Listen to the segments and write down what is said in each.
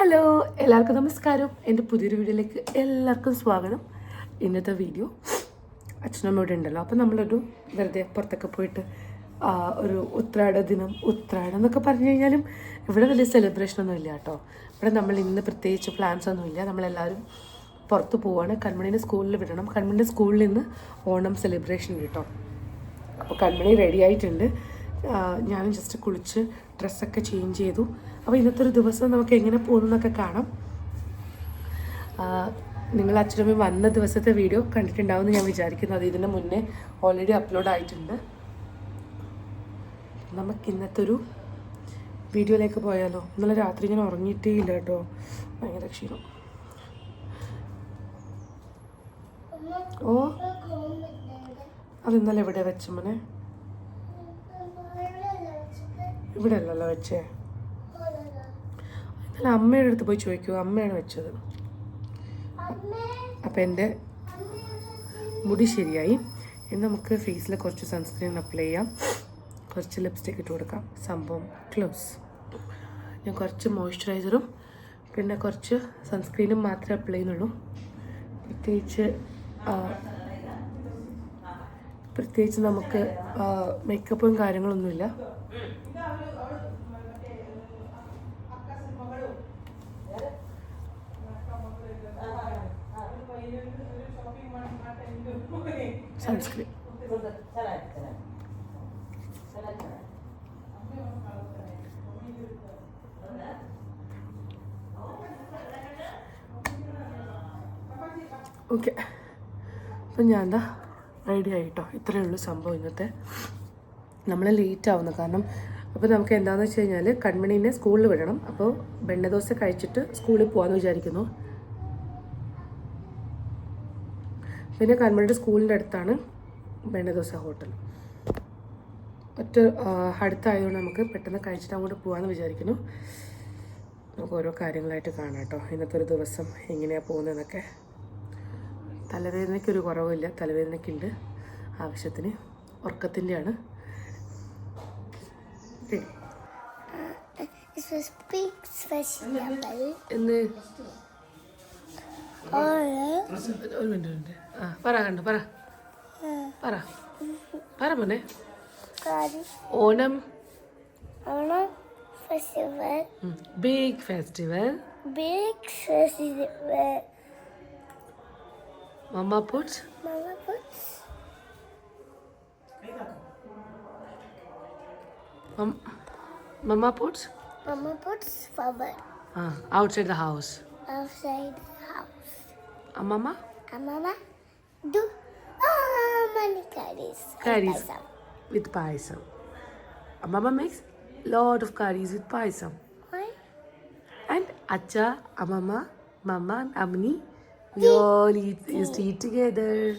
Hello എല്ലാവർക്കും നമസ്കാരം. എന്റെ പുതിയൊരു വീഡിയോയിലേക്ക് എല്ലാവർക്കും സ്വാഗതം. ഇന്നത്തെ വീഡിയോ അച്ഛനമ്മയോടെ ഉണ്ടല്ലോ. അപ്പം നമ്മളൊരു വെറുതെ പുറത്തൊക്കെ പോയിട്ട് ഒരു ഉത്രാട ദിനം ഉത്രാടം എന്നൊക്കെ പറഞ്ഞു കഴിഞ്ഞാലും ഇവിടെ വലിയ സെലിബ്രേഷൻ ഒന്നും ഇല്ല കേട്ടോ. ഇവിടെ നമ്മൾ ഇന്ന് പ്രത്യേകിച്ച് പ്ലാൻസ് ഒന്നും ഇല്ല. നമ്മളെല്ലാവരും പുറത്ത് പോവാണ്. കൺമണിന്റെ സ്കൂളിൽ വിടണം. കൺമണിന്റെ സ്കൂളിൽ നിന്ന് ഓണം സെലിബ്രേഷൻ കേട്ടോ. അപ്പോൾ കൺമണി റെഡി ആയിട്ടുണ്ട്. ഞാനും ജസ്റ്റ് കുളിച്ച് ഡ്രസ്സൊക്കെ ചേഞ്ച് ചെയ്തു. അപ്പോൾ ഇന്നത്തെ ഒരു ദിവസം നമുക്ക് എങ്ങനെ പോകുന്നതൊക്കെ കാണാം. നിങ്ങൾ അച്ഛനമ്മ വന്ന ദിവസത്തെ വീഡിയോ കണ്ടിട്ടുണ്ടാവുമെന്ന് ഞാൻ വിചാരിക്കുന്നു. അത് ഇതിന് മുന്നേ ഓൾറെഡി അപ്ലോഡ് ആയിട്ടുണ്ട്. നമുക്ക് ഇന്നത്തെ ഒരു വീഡിയോയിലേക്ക് പോയാലോ? ഇന്നലെ രാത്രി ഞാൻ ഉറങ്ങിയിട്ടേ ഇല്ല കേട്ടോ. ഭയങ്കര ക്ഷീണം. ഓ. അത് ഇന്നലെ എവിടെ വെച്ചമ്മനെ ഇവിടെ അല്ലല്ലോ വെച്ചേ? എന്നാലും അമ്മയുടെ അടുത്ത് പോയി ചോദിക്കൂ അമ്മയാണ് വെച്ചത്. അപ്പം എന്റെ മുടി ശരിയായി. ഇനി നമുക്ക് ഫേസിൽ കുറച്ച് സൺസ്ക്രീൻ അപ്ലൈ ചെയ്യാം. കുറച്ച് ലിപ്സ്റ്റിക് ഇട്ട് കൊടുക്കാം. സംഭവം ക്ലോസ് ഞാൻ കുറച്ച് മോയ്സ്ചറൈസറും പിന്നെ കുറച്ച് സൺസ്ക്രീനും മാത്രമേ അപ്ലൈ ചെയ്യുന്നുള്ളൂ. പ്രത്യേകിച്ച് പ്രത്യേകിച്ച് നമുക്ക് മേക്കപ്പും കാര്യങ്ങളൊന്നുമില്ല. സൺസ്ക്രീൻ ഓക്കെ അപ്പം ഞാൻ എന്താ റെഡി ആയിട്ടോ? ഇത്രയേ ഉള്ളൂ സംഭവം ഇന്നത്തെ. നമ്മൾ ലേറ്റ് ആവുന്നു. കാരണം അപ്പോൾ നമുക്ക് എന്താണെന്ന് വെച്ച് കഴിഞ്ഞാൽ കൺമണീനെ സ്കൂളിൽ വിടണം. അപ്പോൾ വെണ്ണദോശ കഴിച്ചിട്ട് സ്കൂളിൽ പോകാമെന്ന് വിചാരിക്കുന്നു. പിന്നെ കൺമണിയുടെ സ്കൂളിന്റെ അടുത്താണ് വെണ്ണദോശ ഹോട്ടൽ ഒറ്റ അടുത്തായതുകൊണ്ട് നമുക്ക് പെട്ടെന്ന് കഴിച്ചിട്ട് അങ്ങോട്ട് പോകാമെന്ന് വിചാരിക്കുന്നു. നമുക്ക് ഓരോ കാര്യങ്ങളായിട്ട് കാണാം കേട്ടോ ഇന്നത്തെ ഒരു ദിവസം എങ്ങനെയാണ് പോകുന്നതെന്നൊക്കെ. തലവേദനയ്ക്കൊരു കുറവില്ല. തലവേദനയ്ക്കുണ്ട്. ആവശ്യത്തിന് ഉറക്കത്തിന്റെയാണ്. എന്ന് ഒരു മിനിറ്റ് ആ പറ കണ്ടു പറ. പറ. പറ മോനെ. Onam. Onam festival big festival big festival Mama puts? Mama puts. Mama puts? Mama puts forward. Ah, outside the house. Outside the house. A mama? A mama do oh, many curries. Curries. With paisam. A mama makes lot of curries with paisam. Why? And acha, amama, mama, amni. We all eat, used to eat together.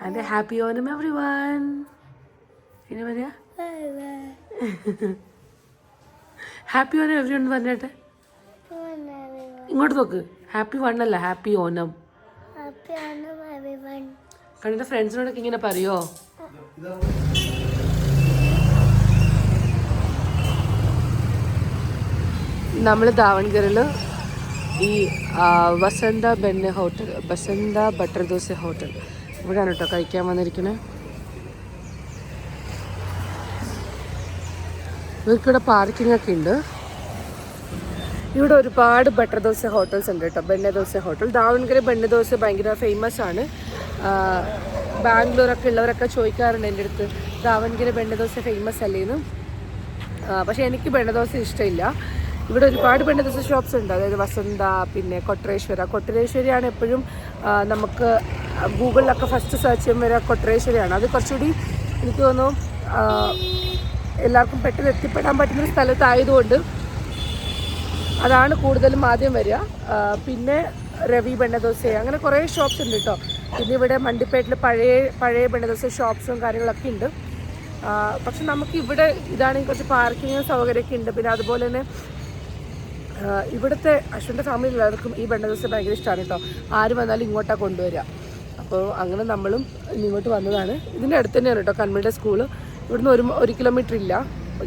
And a happy Onam, everyone. ഇനി പറയാ happy Onam everyone പറഞ്ഞേട്ടെ everyone. ഇങ്ങോട്ട് നോക്ക് happy one അല്ല happy Onam Happy Onam everyone. കണ്ണിന്റെ ഫ്രണ്ട്സിനോടൊക്കെ ഇങ്ങനെ പറയോ നമ്മൾ ദാവൺഗറിൽ ഈ Vasantha Benne hotel Vasantha butter dosa hotel. ഇവിടെയാണ് കേട്ടോ കഴിക്കാൻ വന്നിരിക്കുന്നത് ഇവർക്കിവിടെ പാർക്കിംഗ് ഒക്കെ ഉണ്ട്. ഇവിടെ ഒരുപാട് ബട്ടർ ദോശ ഹോട്ടൽസ് ഉണ്ട് കേട്ടോ ബെണ്ണ ദോശ ഹോട്ടൽ. ദാവൻകര ബെണ്ണ ദോശ ഭയങ്കര ഫേമസ് ആണ്. ബാംഗ്ലൂരൊക്കെ ഉള്ളവരൊക്കെ ചോദിക്കാറുണ്ട് എന്റെ അടുത്ത് ദാവൻകര ബെണ്ണ ദോശ ഫേമസ് അല്ലേന്ന്. പക്ഷേ എനിക്ക് ബെണ്ണ ദോശ ഇഷ്ടമില്ല. ഇവിടെ ഒരുപാട് പെണ്ണുദിവസ ഷോപ്സ് ഉണ്ട്. അതായത് വസന്ത പിന്നെ കൊട്ടരേശ്വര. കൊട്ടരേശ്വരിയാണ് എപ്പോഴും നമുക്ക് ഗൂഗിളിലൊക്കെ ഫസ്റ്റ് സെർച്ച് ചെയ്യുമ്പോൾ വരെ കൊട്ടരേശ്വരിയാണ്. അത് കുറച്ചുകൂടി എനിക്ക് തോന്നുന്നു എല്ലാവർക്കും പെട്ടെന്ന് എത്തിപ്പെടാൻ പറ്റുന്ന സ്ഥലത്തായതുകൊണ്ട് അതാണ് കൂടുതലും ആദ്യം വരിക. പിന്നെ രവി ബെണ്ണദോസ അങ്ങനെ കുറേ ഷോപ്സ് ഉണ്ട് കേട്ടോ പിന്നെ ഇവിടെ മണ്ടിപ്പേട്ടിൽ പഴയ പഴയ ബെണ്ണദോസ ഷോപ്സും കാര്യങ്ങളൊക്കെ ഉണ്ട്. പക്ഷെ നമുക്ക് ഇവിടെ ഇതാണെങ്കിൽ കുറച്ച് പാർക്കിങ്ങും സൗകര്യമൊക്കെ ഉണ്ട്. പിന്നെ അതുപോലെ തന്നെ ഇവിടുത്തെ അശ്വിന്റെ ഫാമിലി എല്ലാവർക്കും ഈ ബെണ്ടദോസ ഭയങ്കര ഇഷ്ടമാണ് കേട്ടോ. ആര് വന്നാലും ഇങ്ങോട്ടാണ് കൊണ്ടുവരിക. അപ്പോൾ അങ്ങനെ നമ്മളും ഇങ്ങോട്ട് വന്നതാണ്. ഇതിന്റെ അടുത്ത് തന്നെയാണ് കേട്ടോ കൺമയുടെ സ്കൂൾ ഇവിടുന്ന് ഒരു ഒരു കിലോമീറ്റർ ഇല്ല.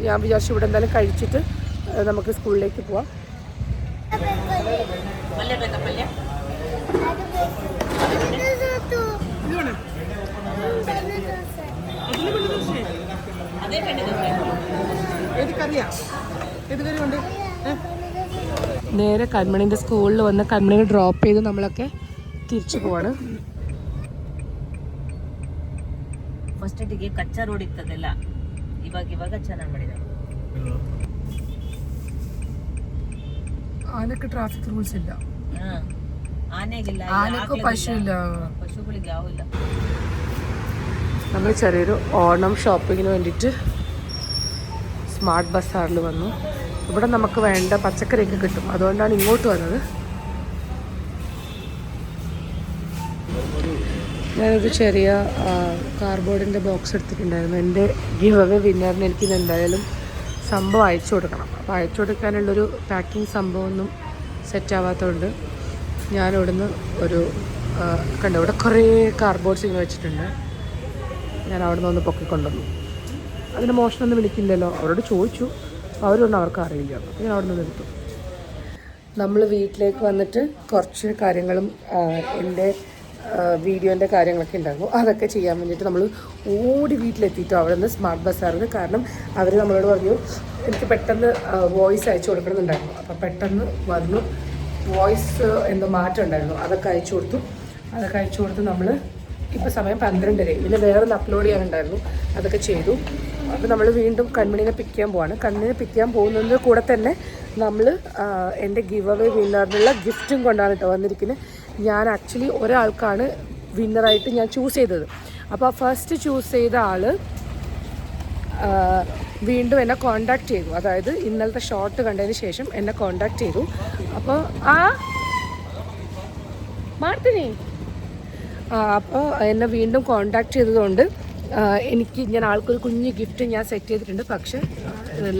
ഞാൻ വിചാരിച്ചു ഇവിടെ എന്തായാലും കഴിച്ചിട്ട് നമുക്ക് സ്കൂളിലേക്ക് പോവാം. ഏത് കറിയാ? ഏത് കറി ഉണ്ട് ഏ? നേരെ കൺമണിൻ്റെ സ്കൂളിൽ വന്ന് കൺമണിനെ ഡ്രോപ്പ് ചെയ്ത് നമ്മളൊക്കെ തിരിച്ചു പോവാണ് ಫಸ್ಟಿಗೆ ಕಚ್ಚಾ ರೋಡ್ ಇತ್ತದೆಲ್ಲ ಇವಾಗ ಇವಾಗ ಚೆನ್ನಾಗಿ ಮಾಡಿದ್ದಾರೆ ആനക്ക് ട്രാഫിക് റൂൾസ് ഇല്ല ಹಾ ಆನೆಗಿಲ್ಲ ആനക്ക് പശു ഇല്ല ಪಶುಗಳಿಗೆ ಯಾವ ಇಲ್ಲ നമ്മൾ ചെറിയൊരു ഓണം ഷോപ്പിങ്ങിന് വേണ്ടിയിട്ട് സ്മാർട്ട് ബസാറിൽ വന്നു ഇവിടെ നമുക്ക് വേണ്ട പച്ചക്കറിയൊക്കെ കിട്ടും. അതുകൊണ്ടാണ് ഇങ്ങോട്ട് വന്നത്. ഞാനൊരു ചെറിയ കാർബോർഡിന്റെ ബോക്സ് എടുത്തിട്ടുണ്ടായിരുന്നു. എന്റെ ഗിവ് അവേ വിന്നറിന് എനിക്ക് എന്തായാലും സംഭവം അയച്ചു കൊടുക്കണം. അപ്പോൾ അയച്ചു കൊടുക്കാനുള്ളൊരു പാക്കിംഗ് സംഭവമൊന്നും സെറ്റ് ആവാത്തതുകൊണ്ട് ഞാനിവിടുന്ന് ഒരു കണ്ടു ഇവിടെ കുറേ കാർഡ്ബോർഡ്സ് ഇങ്ങനെ വെച്ചിട്ടുണ്ട്. ഞാൻ അവിടെ നിന്ന് ഒന്ന് പൊക്കിക്കൊണ്ടുവന്നു. അതിന് മോഷണമൊന്നും വിളിക്കില്ലല്ലോ. അവരോട് ചോദിച്ചു. അവരൊന്നും അവർക്ക് അറിയില്ല ഞാൻ അവിടെ നിന്ന് എടുത്തു നമ്മൾ വീട്ടിലേക്ക് വന്നിട്ട് കുറച്ച് കാര്യങ്ങളും എന്റെ വീഡിയോന്റെ കാര്യങ്ങളൊക്കെ ഉണ്ടാകും. അതൊക്കെ ചെയ്യാൻ വേണ്ടിയിട്ട് നമ്മൾ ഓടി വീട്ടിലെത്തിയിട്ടു അവിടെ നിന്ന് സ്മാർട്ട് ബസ്സായിരുന്നു കാരണം അവർ നമ്മളോട് പറഞ്ഞു എനിക്ക് പെട്ടെന്ന് വോയിസ് അയച്ചു കൊടുക്കണമെന്നുണ്ടായിരുന്നു. അപ്പോൾ പെട്ടെന്ന് വന്നു. വോയിസ് എന്തോ മാറ്റം ഉണ്ടായിരുന്നു. അതൊക്കെ അയച്ചു കൊടുത്തു. അതൊക്കെ അയച്ചു കൊടുത്ത് നമ്മൾ ഇപ്പോൾ സമയം പന്ത്രണ്ടര പിന്നെ ഒന്ന് അപ്ലോഡ് ചെയ്യാനുണ്ടായിരുന്നു. അതൊക്കെ ചെയ്തു. അപ്പോൾ നമ്മൾ വീണ്ടും കൺമണിനെ പിക്ക് ചെയ്യാൻ പോവാണ്. കൺമണിനെ പിക്ക് ചെയ്യാൻ പോകുന്നതിന്റെ കൂടെ തന്നെ നമ്മൾ എന്റെ ഗിവ് അവേ വിന്നറിനുള്ള ഗിഫ്റ്റും കൊണ്ടാണ് കേട്ടോ വന്നിരിക്കുന്നത് ഞാൻ ആക്ച്വലി ഒരാൾക്കാണ് വിന്നറായിട്ട് ഞാൻ ചൂസ് ചെയ്തത്. അപ്പോൾ ഫസ്റ്റ് ചൂസ് ചെയ്ത ആൾ വീണ്ടും എന്നെ കോണ്ടാക്ട് ചെയ്തു. അതായത് ഇന്നലത്തെ ഷോർട്ട് കണ്ടതിന് ശേഷം എന്നെ കോണ്ടാക്ട് ചെയ്തു. അപ്പോൾ ആ മാർത്തിനി അപ്പോൾ എന്നെ വീണ്ടും കോണ്ടാക്ട് ചെയ്തതുകൊണ്ട് എനിക്ക് ഞാൻ ആൾക്കൊരു കുഞ്ഞ് ഗിഫ്റ്റ് ഞാൻ സെറ്റ് ചെയ്തിട്ടുണ്ട്. പക്ഷേ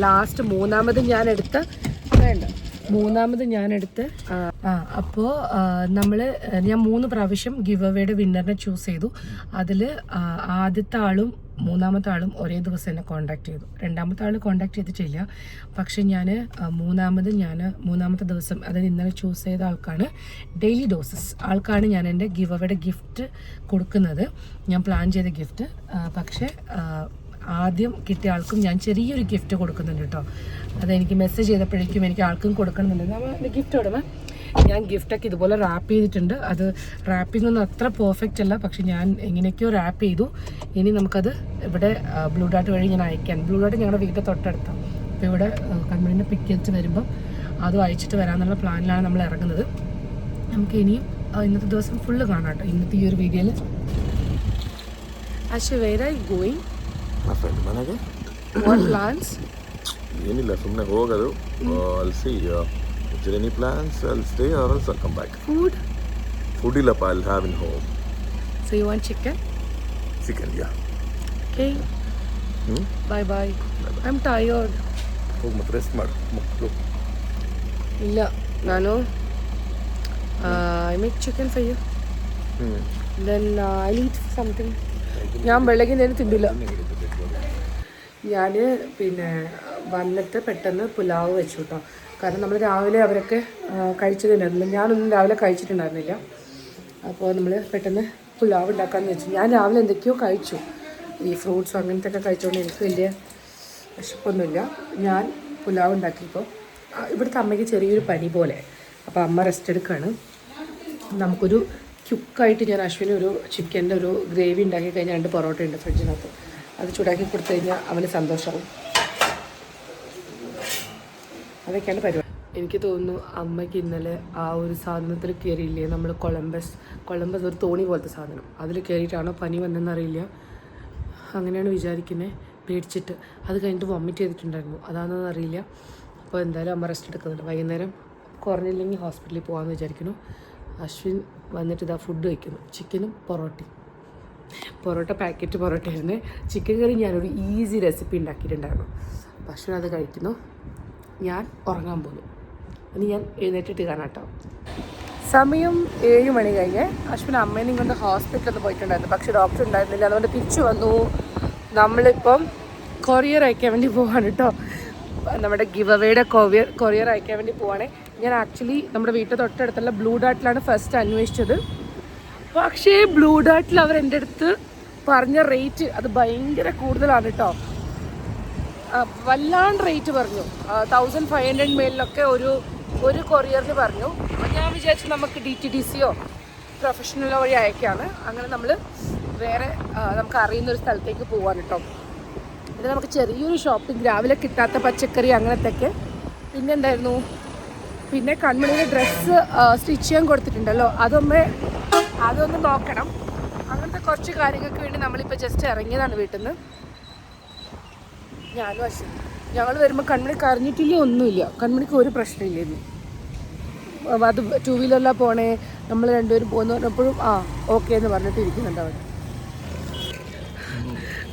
ലാസ്റ്റ് മൂന്നാമത് ഞാൻ എടുത്ത വേണ്ട മൂന്നാമത് ആ, ആ അപ്പോൾ നമ്മൾ ഞാൻ മൂന്ന് പ്രാവശ്യം ഗിവ് അവയുടെ വിന്നറിനെ ചൂസ് ചെയ്തു. അതിൽ ആദ്യത്തെ ആളും മൂന്നാമത്തെ ആളും ഒരേ ദിവസം എന്നെ കോണ്ടാക്ട് ചെയ്തു. രണ്ടാമത്തെ ആൾ കോണ്ടാക്ട് ചെയ്തിട്ടില്ല. പക്ഷേ ഞാൻ മൂന്നാമത് ഞാൻ മൂന്നാമത്തെ ദിവസം അതായത് ഇന്നലെ ചൂസ് ചെയ്ത ആൾക്കാണ് ഡെയിലി ഡോസസ് ആൾക്കാണ് ഞാൻ എന്റെ ഗിവ് അവയുടെ ഗിഫ്റ്റ് കൊടുക്കുന്നത്. ഞാൻ പ്ലാൻ ചെയ്ത ഗിഫ്റ്റ് പക്ഷേ ആദ്യം കിട്ടിയ ആൾക്കും ഞാൻ ചെറിയൊരു ഗിഫ്റ്റ് കൊടുക്കുന്നുണ്ട് കേട്ടോ. അതെനിക്ക് മെസ്സേജ് ചെയ്തപ്പോഴേക്കും എനിക്ക് ആൾക്കും കൊടുക്കണമെന്നുണ്ട് നമ്മൾ ഗിഫ്റ്റ് കൊടുമേ ഞാൻ ഗിഫ്റ്റൊക്കെ ഇതുപോലെ റാപ്പ് ചെയ്തിട്ടുണ്ട് അത് റാപ്പിംഗ് ഒന്നും അത്ര പെർഫെക്റ്റ് അല്ല പക്ഷെ ഞാൻ എങ്ങനെയൊക്കെയോ റാപ്പ് ചെയ്തു ഇനി നമുക്കത് ഇവിടെ ബ്ലൂ ഡാട്ട് വഴി ഞാൻ അയക്കാൻ ബ്ലൂ ഡാട്ട് ഞങ്ങളുടെ വീട്ടിൽ തൊട്ടടുത്താണ് അപ്പോൾ ഇവിടെ കൺമണിനെ പിക്ക് ചെയ്തിട്ട് വരുമ്പം അതും അയച്ചിട്ട് വരാമെന്നുള്ള പ്ലാനിലാണ് നമ്മൾ ഇറങ്ങുന്നത് നമുക്ക് ഇനിയും ആ, ഇന്നത്തെ ദിവസം ഫുള്ള് കാണാം കേട്ടോ ഇന്നത്തെ ಈ ഒരു വീഡിയോയിൽ ಅಶು ವೇರ್ ಐ ಗೋಯಿಂಗ್ ಆ ಫ್ರೆಂಡ್ ಮನೆಗೆ ವಾಟ್ ಪ್ಲಾನ್ಸ್ ಏನಿಲ್ಲ ಸುಮ್ಮನೆ ಹೋಗೋದು ಅಲ್ಲಿ ಸಿ ಇಫ್ ಎನಿ ಪ್ಲಾನ್ಸ್ ಅಲ್ಲಿ stay or else come back food food ಇಲ್ಲಪ್ಪ ಅಲ್ಲಿ have in home so you want chicken chicken yeah okay ಹ್ಞೂ bye bye I am tired ಹೋಗಿ ಮತ್ತೆ ರೆಸ್ಟ್ ಮಾಡು ಮಕ್ಕಳು ಇಲ್ಲ ನಾನು I make chicken fry you ಹ್ಞೂ ദെൻ ഐ ഈറ്റ് സംതിങ് ഞാൻ വെള്ളയ്ക്ക് നേരം തിന്നില്ല ഞാൻ പിന്നെ വന്നിട്ട് പെട്ടെന്ന് പുലാവ് വെച്ചു കേട്ടോ കാരണം നമ്മൾ രാവിലെ അവരൊക്കെ കഴിച്ചിട്ടുണ്ടായിരുന്നു ഞാനൊന്നും രാവിലെ കഴിച്ചിട്ടുണ്ടായിരുന്നില്ല. അപ്പോൾ നമ്മൾ പെട്ടെന്ന് പുലാവ് ഉണ്ടാക്കാമെന്ന് വെച്ചു. ഞാൻ രാവിലെ എന്തൊക്കെയോ കഴിച്ചു. ഈ ഫ്രൂട്ട്സും അങ്ങനത്തെ ഒക്കെ കഴിച്ചുകൊണ്ട് എനിക്ക് വലിയ വിശപ്പൊന്നുമില്ല. ഞാൻ പുലാവ് ഉണ്ടാക്കിയപ്പോൾ ഇവിടുത്തെ അമ്മയ്ക്ക് ചെറിയൊരു പനി പോലെ. അപ്പോൾ അമ്മ റെസ്റ്റ് എടുക്കുകയാണ് നമുക്കൊരു ക്യുക്കായിട്ട് ഞാൻ അശ്വിന് ഒരു ചിക്കന്റെ ഒരു ഗ്രേവി ഉണ്ടാക്കി കഴിഞ്ഞാൽ രണ്ട് പൊറോട്ട ഉണ്ട് ഫ്രിഡ്ജിനകത്ത്. അത് ചൂടാക്കി കൊടുത്തു കഴിഞ്ഞാൽ അവന് സന്തോഷമാവും അതൊക്കെയാണ് പരിപാടി. എനിക്ക് തോന്നുന്നു അമ്മയ്ക്ക് ഇന്നലെ ആ ഒരു സാധനത്തിൽ കയറിയില്ലേ? നമ്മൾ കൊളംബസ് കൊളംബസ് ഒരു തോണി പോലത്തെ സാധനം. അതിൽ കയറിയിട്ടാണോ പനി വന്നതെന്ന് അറിയില്ല. അങ്ങനെയാണ് വിചാരിക്കുന്നത് പേടിച്ചിട്ട്. അത് കഴിഞ്ഞിട്ട് വോമിറ്റ് ചെയ്തിട്ടുണ്ടായിരുന്നു. അതാണെന്ന് അറിയില്ല. അപ്പോൾ എന്തായാലും അമ്മ റെസ്റ്റ് എടുക്കുന്നുണ്ട്. വൈകുന്നേരം കുറഞ്ഞില്ലെങ്കിൽ ഹോസ്പിറ്റലിൽ പോകാമെന്ന് വിചാരിക്കുന്നു. അശ്വിൻ വന്നിട്ട് ഇതാ ഫുഡ് കഴിക്കുന്നു. ചിക്കനും പൊറോട്ടയും. പൊറോട്ട പാക്കറ്റ് പൊറോട്ടയായിരുന്നു. ചിക്കൻ കറി ഞാനൊരു ഈസി റെസിപ്പി ഉണ്ടാക്കിയിട്ടുണ്ടായിരുന്നു. അശ്വിൻ അത് കഴിക്കുന്നു. ഞാൻ ഉറങ്ങാൻ പോകുന്നു ഇനി ഞാൻ എഴുന്നേറ്റിട്ട് കാണാം കേട്ടോ സമയം ഏഴ് മണി കഴിഞ്ഞ് അശ്വിൻ അമ്മേനെയും കൊണ്ട് ഹോസ്പിറ്റലിൽ പോയിട്ടുണ്ടായിരുന്നു. പക്ഷെ ഡോക്ടർ ഉണ്ടായിരുന്നില്ല. അതുകൊണ്ട് തിരിച്ചു വന്നു. നമ്മളിപ്പം കൊറിയർ അയക്കാൻ വേണ്ടി പോവാണ് കേട്ടോ നമ്മുടെ ഗിവ് അവയുടെ കൊറിയർ കൊറിയർ അയക്കാൻ വേണ്ടി പോവാണേ. ഞാൻ ആക്ച്വലി നമ്മുടെ വീട്ടിൽ തൊട്ടടുത്തുള്ള ബ്ലൂ ഡാട്ടിലാണ് ഫസ്റ്റ് അന്വേഷിച്ചത്. പക്ഷേ ബ്ലൂ ഡാട്ടിൽ അവർ എന്റെ അടുത്ത് പറഞ്ഞ റേറ്റ് അത് ഭയങ്കര കൂടുതലാണ് കേട്ടോ വല്ലാണ്ട് റേറ്റ് പറഞ്ഞു. തൗസൻഡ് ഫൈവ് ഹൺഡ്രഡ് മേലിലൊക്കെ ഒരു ഒരു കൊറിയറിന് പറഞ്ഞു. അപ്പോൾ ഞാൻ വിചാരിച്ചു നമുക്ക് ഡി ടി ഡി സിയോ പ്രൊഫഷണലോ വഴി അയക്കുകയാണ് അങ്ങനെ നമ്മൾ വേറെ നമുക്ക് അറിയുന്ന ഒരു സ്ഥലത്തേക്ക് പോകാൻ കേട്ടോ ഇത് നമുക്ക് ചെറിയൊരു ഷോപ്പിംഗ് രാവിലെ കിട്ടാത്ത പച്ചക്കറി അങ്ങനത്തെയൊക്കെ. പിന്നെ എന്തായിരുന്നു? പിന്നെ കൺമണിയുടെ ഡ്രസ്സ് സ്റ്റിച്ച് ചെയ്യാൻ കൊടുത്തിട്ടുണ്ടല്ലോ. അതൊന്ന് അതൊന്ന് നോക്കണം. അങ്ങനത്തെ കുറച്ച് കാര്യങ്ങൾക്ക് വേണ്ടി നമ്മളിപ്പോൾ ജസ്റ്റ് ഇറങ്ങിയതാണ് വീട്ടിൽ നിന്ന് ഞാനും അശ്വതി ഞങ്ങൾ വരുമ്പോൾ കൺമണി കറിഞ്ഞിട്ടില്ല ഒന്നുമില്ല. കൺമണിക്ക് ഒരു പ്രശ്നമില്ലായിരുന്നു അത് ടൂ വീലറിലാണ് പോണേ. നമ്മൾ രണ്ടുപേരും പോകുന്ന പറഞ്ഞപ്പോഴും ആ ഓക്കെ എന്ന് പറഞ്ഞിട്ട് ഇരിക്കുന്നുണ്ട് അവിടെ.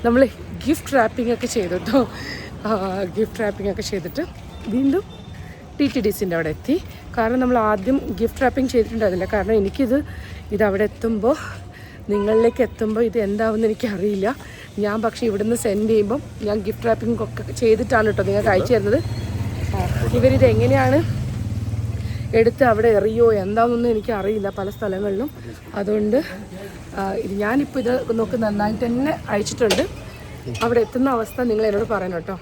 നമ്മൾ ഗിഫ്റ്റ് റാപ്പിംഗ് ഒക്കെ ചെയ്തു കേട്ടോ ഗിഫ്റ്റ് റാപ്പിംഗ് ഒക്കെ ചെയ്തിട്ട് വീണ്ടും ടി ടി ഡി സിന്റെ അവിടെ എത്തി. കാരണം നമ്മൾ ആദ്യം ഗിഫ്റ്റ് റാപ്പിംഗ് ചെയ്തിട്ടുണ്ടായിരുന്നില്ല. കാരണം എനിക്കിത് ഇത് അവിടെ എത്തുമ്പോൾ നിങ്ങളിലേക്ക് എത്തുമ്പോൾ ഇത് എന്താവുമെന്ന് എനിക്കറിയില്ല. ഞാൻ പക്ഷേ ഇവിടുന്ന് സെൻഡ് ചെയ്യുമ്പം ഞാൻ ഗിഫ്റ്റ് റാപ്പിംഗ് ഒക്കെ ചെയ്തിട്ടാണ് കേട്ടോ നിങ്ങൾക്ക് അയച്ചു തരുന്നത്. ഇവരിത് എങ്ങനെയാണ് എടുത്ത് അവിടെ എറിയോ എന്താണെന്നൊന്നും എനിക്ക് അറിയില്ല പല സ്ഥലങ്ങളിലും. അതുകൊണ്ട് ഇത് ഞാനിപ്പോൾ ഇത് നോക്ക് നന്നായിട്ട് തന്നെ അയച്ചിട്ടുണ്ട്. അവിടെ എത്തുന്ന അവസ്ഥ നിങ്ങൾ എന്നോട് പറയണം കേട്ടോ.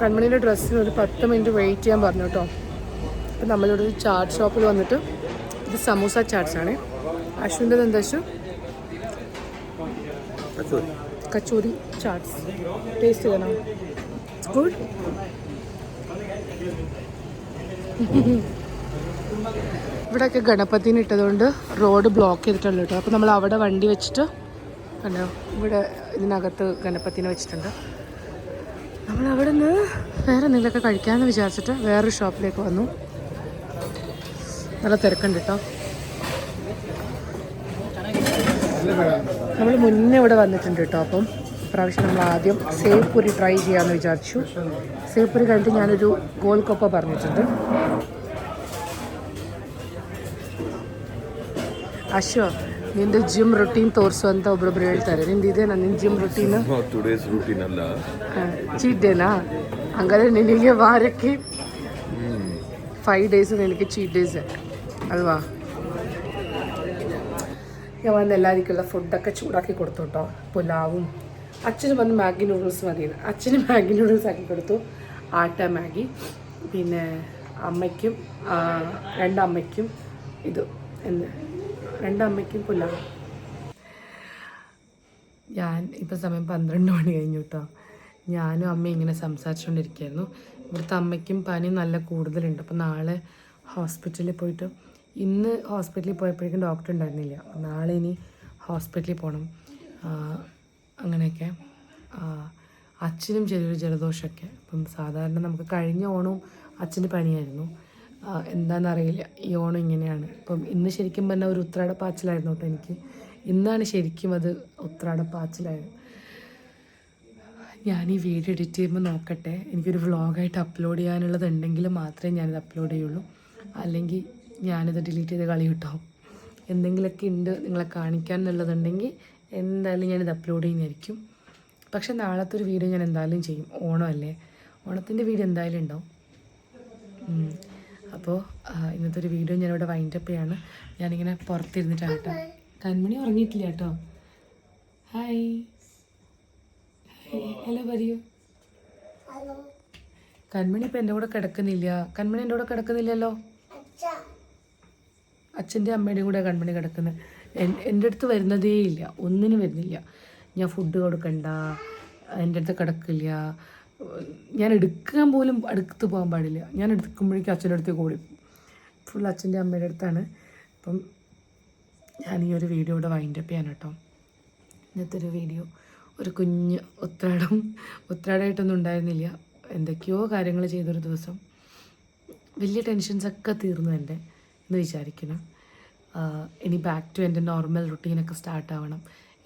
കൺമണിയുടെ ഡ്രസ്സിന് ഒരു പത്ത് മിനിറ്റ് വെയിറ്റ് ചെയ്യാൻ പറഞ്ഞു കേട്ടോ. അപ്പം നമ്മളിവിടെ ഒരു ചാർട്ട് ഷോപ്പിൽ വന്നിട്ട് ഇത് സമൂസ ആണ് അശ്വിന്റെ എന്താ അശ്വ കച്ചോരി. ചാട്സ്. ടേസ്റ്റ് ചെയ്യണം ഗുഡ് ഇവിടെയൊക്കെ ഗണപതിന് ഇട്ടതുകൊണ്ട് റോഡ് ബ്ലോക്ക് ചെയ്തിട്ടുണ്ട് കേട്ടോ. അപ്പോൾ നമ്മൾ അവിടെ വണ്ടി വെച്ചിട്ട് കണ്ടോ? ഇവിടെ ഇതിനകത്ത് ഗണപതിനെ വെച്ചിട്ടുണ്ട്. നമ്മൾ അവിടെ നിന്ന് വേറെ എന്തെങ്കിലുമൊക്കെ കഴിക്കാമെന്ന് വിചാരിച്ചിട്ട് വേറൊരു ഷോപ്പിലേക്ക് വന്നു. നല്ല തിരക്കുണ്ട് കേട്ടോ. നമ്മൾ മുന്നേ ഇവിടെ വന്നിട്ടുണ്ട് കേട്ടോ അപ്പം ഇപ്രാവശ്യം നമ്മൾ ആദ്യം സേവ് പൂരി ട്രൈ ചെയ്യാമെന്ന് വിചാരിച്ചു സേവ് പൂരി കഴിഞ്ഞിട്ട് ഞാനൊരു ഗോൽക്കൊപ്പ പറഞ്ഞിട്ടുണ്ട് ಅಶೋ ನಿಂದು ಜಿಮ್ ರೊಟೀನ್ ತೋರಿಸು ಅಂತ ಒಬ್ಬೊಬ್ರು ಹೇಳ್ತಾರೆ ನಿಂದು ಇದೇನಾ ನಿನ್ನ gym routine two days routine ಅಲ್ಲ ಚೀಟ್ ಡೇನಾ ಹಂಗಾದ್ರೆ ನಿನಗೆ ವಾರಕ್ಕೆ ಫೈವ್ ಡೇಸ್ ನಿನಗೆ ಚೀಟ್ ಡೇಸ್ ಅಲ್ವಾ ഞാൻ വന്ന് എല്ലാവർക്കുള്ള ഫുഡൊക്കെ ചൂടാക്കി കൊടുത്തു കേട്ടോ പുലാവും. അച്ഛന് വന്ന് മാഗി നൂഡിൽസ് മതി. അച്ഛന് മാഗി നൂഡിൽസ് ആക്കി കൊടുത്തു. ആട്ട മാഗി. പിന്നെ അമ്മയ്ക്കും രണ്ടമ്മയ്ക്കും ഇത് എന്ന് രണ്ടമ്മയ്ക്കും പുലാവ്. ഞാൻ ഇപ്പം സമയം പന്ത്രണ്ട് മണി കഴിഞ്ഞു കേട്ടോ ഞാനും അമ്മയും ഇങ്ങനെ സംസാരിച്ചുകൊണ്ടിരിക്കുകയായിരുന്നു ഇവിടുത്തെ അമ്മയ്ക്കും പനി നല്ല കൂടുതലുണ്ട്. അപ്പോൾ നാളെ ഹോസ്പിറ്റലിൽ പോയിട്ട് ഇന്ന് ഹോസ്പിറ്റലിൽ പോയപ്പോഴേക്കും ഡോക്ടർ ഉണ്ടായിരുന്നില്ല. നാളെ ഇനി ഹോസ്പിറ്റലിൽ പോകണം അങ്ങനെയൊക്കെ. അച്ഛനും ചെറിയൊരു ജലദോഷമൊക്കെ. അപ്പം സാധാരണ നമുക്ക് കഴിഞ്ഞ ഓണവും അച്ഛന് പനിയായിരുന്നു. എന്താണെന്ന് എന്താണെന്നറിയില്ല. ഈ ഓണം ഇങ്ങനെയാണ്. ഇപ്പം ഇന്ന് ശരിക്കും പറഞ്ഞാൽ ഒരു ഉത്രാട പാച്ചിലായിരുന്നു കേട്ടോ എനിക്ക്. ഇന്നാണ് ശരിക്കും അത് ഉത്രാട പാച്ചിലായത് ഞാൻ ഈ വീഡിയോ എഡിറ്റ് ചെയ്യുമ്പോൾ നോക്കട്ടെ. എനിക്കൊരു വ്ളോഗായിട്ട് അപ്ലോഡ് ചെയ്യാനുള്ളത് ഉണ്ടെങ്കിൽ മാത്രമേ ഞാനിത് അപ്ലോഡ് ചെയ്യുള്ളൂ. അല്ലെങ്കിൽ ഞാനിത് ഡിലീറ്റ് ചെയ്ത് കളി കിട്ടോ എന്തെങ്കിലുമൊക്കെ ഉണ്ട് നിങ്ങളെ കാണിക്കാൻ എന്നുള്ളതുണ്ടെങ്കിൽ എന്തായാലും ഞാനിത് അപ്ലോഡ് ചെയ്യുന്നതായിരിക്കും. പക്ഷെ നാളത്തെ ഒരു വീഡിയോ ഞാൻ എന്തായാലും ചെയ്യും. ഓണമല്ലേ ഓണത്തിന്റെ വീഡിയോ എന്തായാലും ഉണ്ടാവും. അപ്പോൾ ഇന്നത്തെ ഒരു വീഡിയോ ഞാനിവിടെ വൈൻഡപ്പ് ചെയ്യാണ്. ഞാനിങ്ങനെ പുറത്തിരുന്നിട്ടാണ് കേട്ടോ. കൺമണി ഉറങ്ങിയിട്ടില്ല കേട്ടോ. ഹായ് ഹലോ പറയൂ കൺമണി ഇപ്പം എന്റെ കൂടെ കിടക്കുന്നില്ല. കൺമണി എന്റെ കൂടെ കിടക്കുന്നില്ലല്ലോ? അച്ഛന്റെ അമ്മയുടെയും കൂടെ കൺമണി കിടക്കുന്നത്. എന്റെ അടുത്ത് വരുന്നതേ ഇല്ല. ഒന്നിനും വരുന്നില്ല. ഞാൻ ഫുഡ് കൊടുക്കണ്ട. എന്റെ അടുത്ത് കിടക്കില്ല. ഞാൻ എടുക്കാൻ പോലും അടുത്ത് പോകാൻ പാടില്ല. ഞാൻ എടുക്കുമ്പോഴേക്കും അച്ഛന്റെ അടുത്ത് കൂടി. ഫുൾ അച്ഛന്റെ അമ്മയുടെ അടുത്താണ്. അപ്പം ഞാൻ ഈ ഒരു വീഡിയോ ഇവിടെ വൈൻഡപ്പ് ചെയ്യാൻ കേട്ടോ. ഇന്നത്തെ ഒരു വീഡിയോ ഒരു കുഞ്ഞ് ഉത്രാടം. ഉത്രാടമായിട്ടൊന്നും ഉണ്ടായിരുന്നില്ല. എന്തൊക്കെയോ കാര്യങ്ങൾ ചെയ്തൊരു ദിവസം. വലിയ ടെൻഷൻസൊക്കെ തീർന്നു എന്റെ. എന്ന് വിചാരിക്കുന്നു. ഇനി ബാക്ക് ടു എന്റെ നോർമൽ റുട്ടീനൊക്കെ സ്റ്റാർട്ട് ആവണം.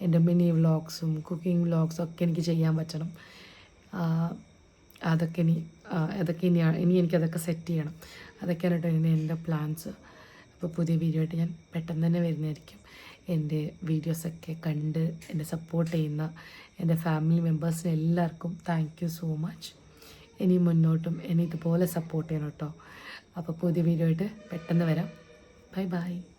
എന്റെ മിനി വ്ളോഗ്സും കുക്കിംഗ് വ്ളോഗ്സും ഒക്കെ എനിക്ക് ചെയ്യാൻ പറ്റണം. അതൊക്കെ ഇനി അതൊക്കെ ഇനി ഇനി എനിക്കതൊക്കെ സെറ്റ് ചെയ്യണം. അതൊക്കെയാണ് കേട്ടോ ഇനി എന്റെ പ്ലാൻസ് അപ്പോൾ പുതിയ വീഡിയോ ആയിട്ട് ഞാൻ പെട്ടെന്ന് തന്നെ വരുന്നതായിരിക്കും. എന്റെ വീഡിയോസൊക്കെ കണ്ട് എന്നെ സപ്പോർട്ട് ചെയ്യുന്ന എന്റെ ഫാമിലി മെമ്പേഴ്സിന് എല്ലാവർക്കും താങ്ക് യു സോ മച്ച് ഇനി മുന്നോട്ടും ഇനി ഇതുപോലെ സപ്പോർട്ട് ചെയ്യണം കേട്ടോ. അപ്പോൾ പുതിയ വീഡിയോ ആയിട്ട് പെട്ടെന്ന് വരാം. Bye bye.